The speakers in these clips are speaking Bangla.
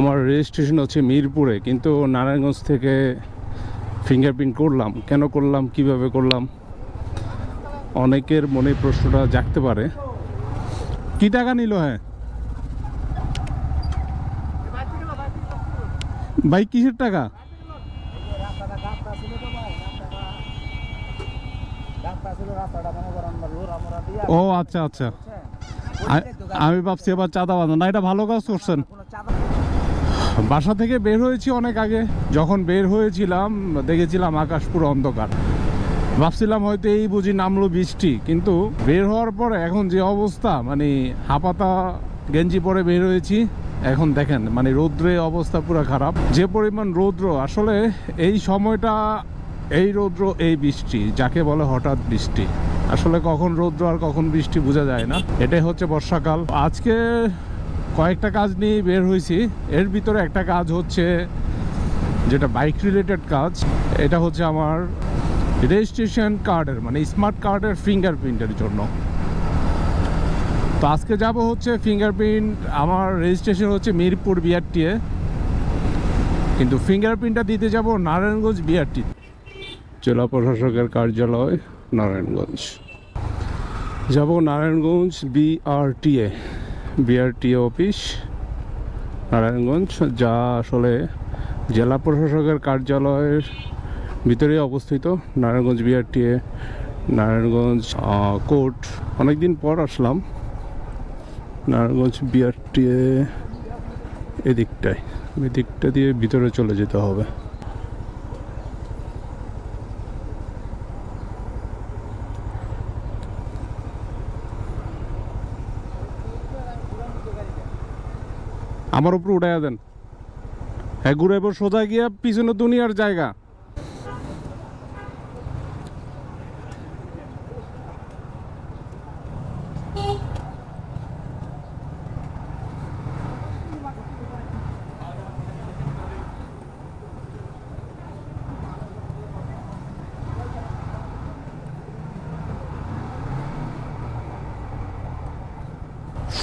আমার রেজিস্ট্রেশন হচ্ছে মিরপুরে, কিন্তু নারায়ণগঞ্জ থেকে ফিঙ্গারপ্রিন্ট করলাম। কেন করলাম? কীভাবে করলাম? অনেকের মনে প্রশ্নটা জাগতে পারে। কি টাকা নিল হ্যাঁ? ভাই, কিসের টাকা? ও আচ্ছা আচ্ছা। আমি ভাবছি এবার চাঁদা বাঁধা না, এটা ভালো কাজ করছেন। বাসা থেকে বের হয়েছি অনেক আগে। যখন বের হয়েছিলাম, দেখেছিলাম আকাশ পুরো অন্ধকার। ভাবছিলাম হয়তো এই বুঝি নামলো বৃষ্টি, কিন্তু বের হওয়ার পরে এখন যে অবস্থা মানে হাপাতা গেঞ্জি পরে বের হয়েছি, এখন দেখেন মানে রৌদ্রে অবস্থা পুরো খারাপ। যে পরিমাণ রৌদ্র, আসলে এই সময়টা এই রৌদ্র, এই বৃষ্টি, যাকে বলে হঠাৎ বৃষ্টি। আসলে কখন রৌদ্র আর কখন বৃষ্টি বোঝা যায় না। এটাই হচ্ছে বর্ষাকাল। আজকে কয়েকটা কাজ নিয়ে বের হয়েছি। এর ভিতরে একটা কাজ হচ্ছে যেটা বাইক রিলেটেড কাজ। এটা হচ্ছে আমার রেজিস্ট্রেশন কার্ডের মানে স্মার্ট কার্ডের ফিঙ্গারপ্রিন্টের জন্য। তো আজকে যাব হচ্ছে ফিঙ্গারপ্রিন্ট আমার রেজিস্ট্রেশন হচ্ছে মিরপুর বিআরটিএ কিন্তু ফিঙ্গারপ্রিন্টটা দিতে যাব নারায়ণগঞ্জ বিআরটি জেলা প্রশাসকের কার্যালয়, নারায়ণগঞ্জ। যাব Narayanganj BRTA BRTA office, Narayanganj, যা আসলে জেলা প্রশাসকের কার্যালয়ের ভিতরে অবস্থিত। Narayanganj BRTA Narayanganj court. অনেকদিন পর আসলাম নারায়ণগঞ্জ বিআরটিএ এদিকটায়। এদিকটা দিয়ে ভিতরে চলে যেতে হবে। আমার উপর উঠাইয়া দেন। হ্যাঁ ঘুরে সোজা গিয়া পিছনে দুনিয়ার জায়গা।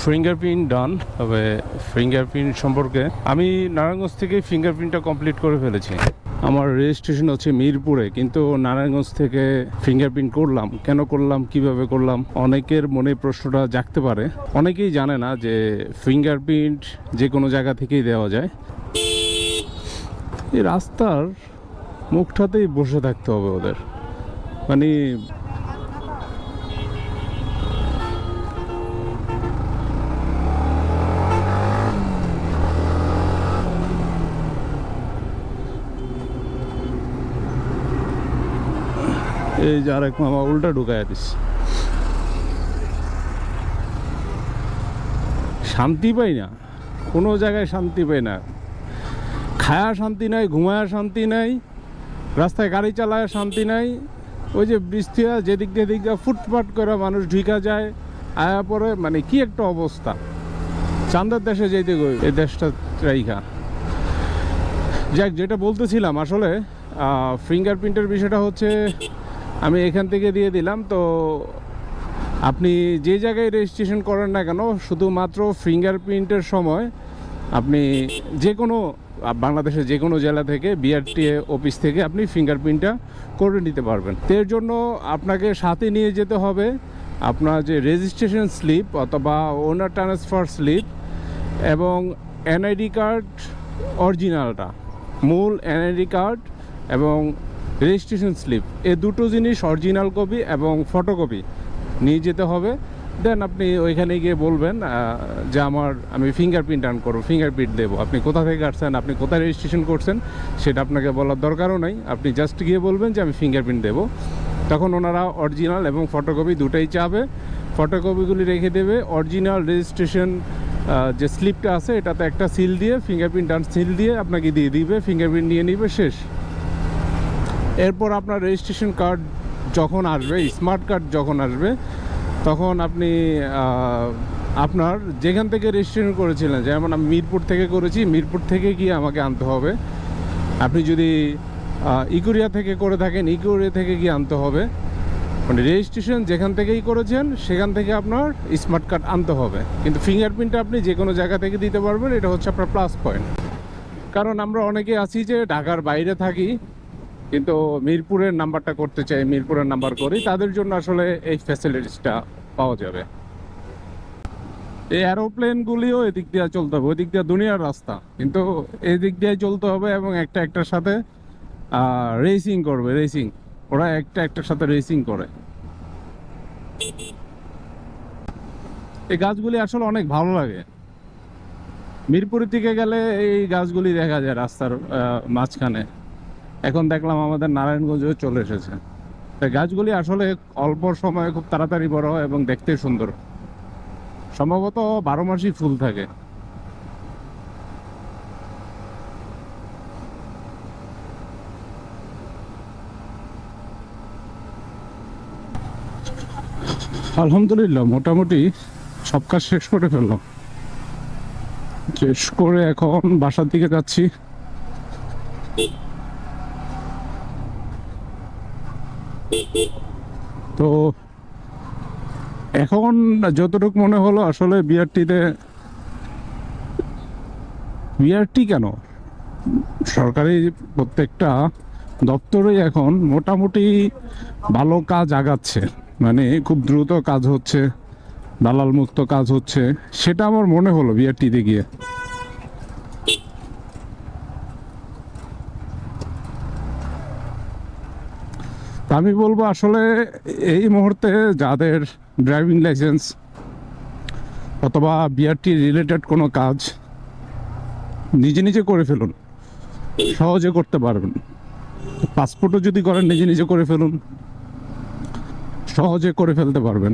ফিঙ্গারপ্রিন্ট ডান তবে ফিঙ্গারপ্রিন্ট সম্পর্কে আমি নারায়ণগঞ্জ থেকে ফিঙ্গারপ্রিন্টটা কমপ্লিট করে ফেলেছি। আমার রেজিস্ট্রেশন হচ্ছে মিরপুরে, কিন্তু নারায়ণগঞ্জ থেকে ফিঙ্গারপ্রিন্ট করলাম। কেন করলাম? কীভাবে করলাম? অনেকের মনে প্রশ্নটা জাগতে পারে। অনেকেই জানে না যে ফিঙ্গারপ্রিন্ট যে কোনো জায়গা থেকেই দেওয়া যায়। এই রাস্তার মুখটাতেই বসে থাকতে হবে ওদের। মানে এই যে আরেক মামা উল্টা ঢুকায় দিস শান্তি পাই না। কোনো জায়গায় শান্তি পাই না। খায়া শান্তি নাই, ঘুমায়া শান্তি নাই, রাস্তায় গাড়ি চালায় শান্তি নাই। ওই যে বৃষ্টি যেদিক দিয়ে দিক দিয়ে ফুটপাট করে মানুষ ঢুকা যায়, আয়া পরে মানে কি একটা অবস্থা। চান্দার দেশে যেতে গই এই দেশটা রাইখা। যাক, যেটা বলতেছিলাম আসলে ফিঙ্গারপ্রিন্টের বিষয়টা হচ্ছে আমি এখান থেকে দিয়ে দিলাম, তো আপনি যে জায়গায় রেজিস্ট্রেশন করেন না কেন, শুধুমাত্র ফিঙ্গারপ্রিন্টের সময় আপনি যে কোনো, বাংলাদেশের যে কোনো জেলা থেকে বিআরটিএ অফিস থেকে আপনি ফিঙ্গারপ্রিন্টটা করে নিতে পারবেন। এর জন্য আপনাকে সাথে নিয়ে যেতে হবে। আপনার যে রেজিস্ট্রেশন স্লিপ অথবা ওনার ট্রান্সফার স্লিপ এবং এনআইডি কার্ড অরিজিনালটা মূল এনআইডি কার্ড এবং রেজিস্ট্রেশন স্লিপ। এ দুটো জিনিস অরিজিনাল কপি এবং ফটোকপি। নিয়ে যেতে হবে। দেন আপনি ওইখানে গিয়ে বলবেন যে আমার, আমি ফিঙ্গারপ্রিন্ট আন করব ফিঙ্গারপ্রিন্ট দেবো। আপনি কোথা থেকে আসছেন, আপনি কোথায় রেজিস্ট্রেশন করছেন, সেটা আপনাকে বলার দরকারও নেই। আপনি জাস্ট গিয়ে বলবেন যে আমি ফিঙ্গারপ্রিন্ট দেবো। তখন ওনারা অরিজিনাল এবং ফটোকপি দুটোই চাবে। ফটোকপিগুলি রেখে দেবে। অরিজিনাল রেজিস্ট্রেশন যে স্লিপটা আছে, এটাতে একটা সিল দিয়ে ফিঙ্গারপ্রিন্ট আর সিল দিয়ে আপনাকে দিয়ে দিবে ফিঙ্গারপ্রিন্ট নিয়ে নিবে, শেষ। এরপর আপনার রেজিস্ট্রেশন কার্ড যখন আসবে স্মার্ট কার্ড যখন আসবে, তখন আপনি আপনার যেখান থেকে রেজিস্ট্রেশন করেছিলেন, যেমন আমি মিরপুর থেকে করেছি, মিরপুর থেকে গিয়ে আমাকে আনতে হবে। আপনি যদি ইকুরিয়া থেকে করে থাকেন, ইকুরিয়া থেকে গিয়ে আনতে হবে। মানে রেজিস্ট্রেশন যেখান থেকেই করেছেন, সেখান থেকে আপনার স্মার্ট কার্ড আনতে হবে। কিন্তু ফিঙ্গারপ্রিন্টটা আপনি যে কোনো জায়গা থেকে দিতে পারবেন, এটা হচ্ছে আপনার প্লাস পয়েন্ট কারণ আমরা অনেকে আছি যে ঢাকার বাইরে থাকি কিন্তু মিরপুরের নাম্বারটা করতে চাই, মিরপুরের নাম্বার করি, তাদের জন্য আসলে এই ফ্যাসিলিটিসটা পাওয়া যাবে। এই অ্যারোপ্লেনগুলিও এদিক দিয়ে চলতে হবে ওই দিক দিয়ে দুনিয়ার রাস্তা। কিন্তু এদিক দিয়ে চলতে হবে এবং একটা একটার সাথে রেসিং করবে রেসিং ওরা একটা একটার সাথে রেসিং করে। এই গাছগুলি আসলে অনেক ভালো লাগে। মিরপুরের দিকে গেলে এই গাছগুলি দেখা যায় রাস্তার মাঝখানে। এখন দেখলাম আমাদের নারায়ণগঞ্জেও চলে এসেছে। গাছগুলি আসলে অল্প সময়ে খুব তাড়াতাড়ি বড় এবং দেখতে সুন্দর। সম্ভবত বারো মাসই ফুল থাকে। আলহামদুলিল্লাহ, মোটামুটি সব কাজ শেষ করে ফেললাম। শেষ করে এখন বাসার দিকে যাচ্ছি। তো এখন যতটুকু মনে হলো আসলে বিআরটিতে, বিআরটি কেন? সরকারি প্রত্যেকটা দপ্তরেই এখন মোটামুটি ভালো কাজ আগাচ্ছে। মানে খুব দ্রুত কাজ হচ্ছে দালাল মুক্ত কাজ হচ্ছে, সেটা আমার মনে হলো বিআরটিতে গিয়ে। আমি বলব আসলে এই মুহূর্তে যাদের ড্রাইভিং লাইসেন্স অথবা বিআরটি রিলেটেড কোনো কাজ নিজে নিজে করে ফেলুন, সহজে করতে পারবেন। পাসপোর্টও যদি করেন, নিজে নিজে করে ফেলুন, সহজে করে ফেলতে পারবেন।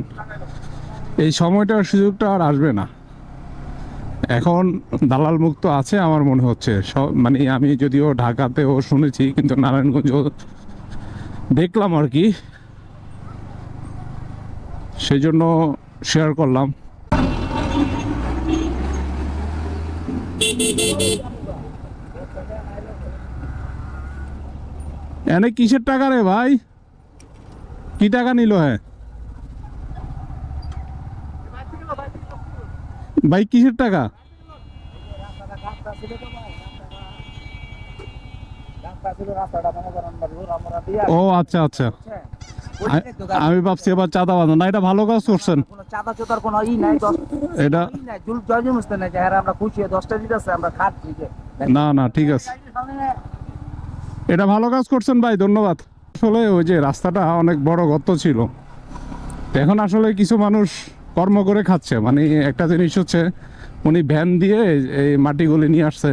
এই সময়টার সুযোগটা আর আসবে না। এখন দালাল মুক্ত আছে, আমার মনে হচ্ছে। সব মানে আমি যদিও ঢাকাতেও শুনেছি, কিন্তু নারায়ণগঞ্জ দেখলাম আর কি। সেই জন্য শেয়ার করলাম। এনে কিসের টাকা রে ভাই? কি টাকা নিল হ্যাঁ ভাই, কিসের টাকা রাস্তাটা গাঁথা ছিল তো ভাই, রাস্তাটা- গাঁথা ছিল, রাস্তাটা মনে করেন আমরা রোড আমরা দিয়া ও আচ্ছা আচ্ছা। আমি ভাবছি এবার চাঁদা বাঁধা না এটা ভালো কাজ করছেন। চাঁদা চোদার কোনো ই নাই এটা নাই যে আমরা খুশি দশটা দিতেছে আমরা খাচ্ছি না না ঠিক আছে। এটা ভালো কাজ করছেন ভাই ধন্যবাদ। আসলে ওই যে রাস্তাটা অনেক বড় গর্ত ছিল। এখন আসলে কিছু মানুষ কর্ম করে খাচ্ছে। মানে একটা জিনিস হচ্ছে উনি ভ্যান দিয়ে এই মাটিগুলি নিয়ে আসছে।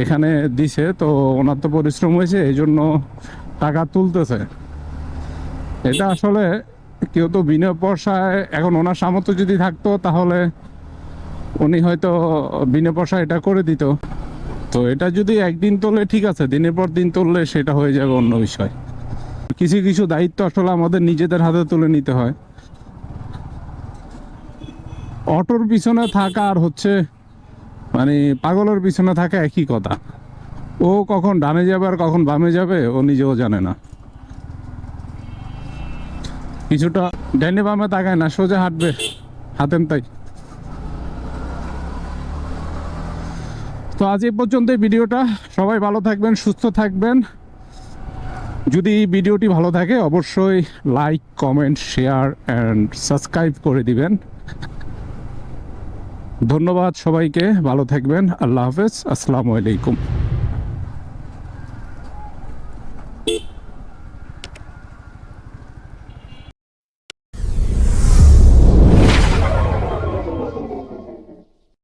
এখানে দিছে, তো ওনার তো পরিশ্রম হয়েছে এই জন্য টাকা তুলতেছে। এটা আসলে কেউ তো বিনা পয়সায়, এখন ওনার সামর্থ্য যদি থাকতো, তাহলে উনি হয়তো বিনা পয়সা এটা করে দিত। তো এটা যদি একদিন তোলে, ঠিক আছে, দিনের পর দিন তুললে সেটা হয়ে যাবে অন্য বিষয়। কিছু কিছু দায়িত্ব আসলে আমাদের নিজেদের হাতে তুলে নিতে হয়। অটোর পিছনে থাকা আর হচ্ছে মানে পাগলের পিছনে থাকা একই কথা। ও কখন ডানে যাবে আর কখন বামে যাবে, ও নিজেও জানে না। কিছুটা ডাইনে বামে তাকায় না, সোজা হাঁটবে। হাতেন তাই। তো আজ এই পর্যন্ত ভিডিওটা। সবাই ভালো থাকবেন, সুস্থ থাকবেন। যদি ভিডিওটি ভালো থাকে, অবশ্যই like, comment, share and subscribe করে দিবেন। ধন্যবাদ সবাইকে ভালো থাকবেন আল্লাহ হাফেজ আসসালামু আলাইকুম।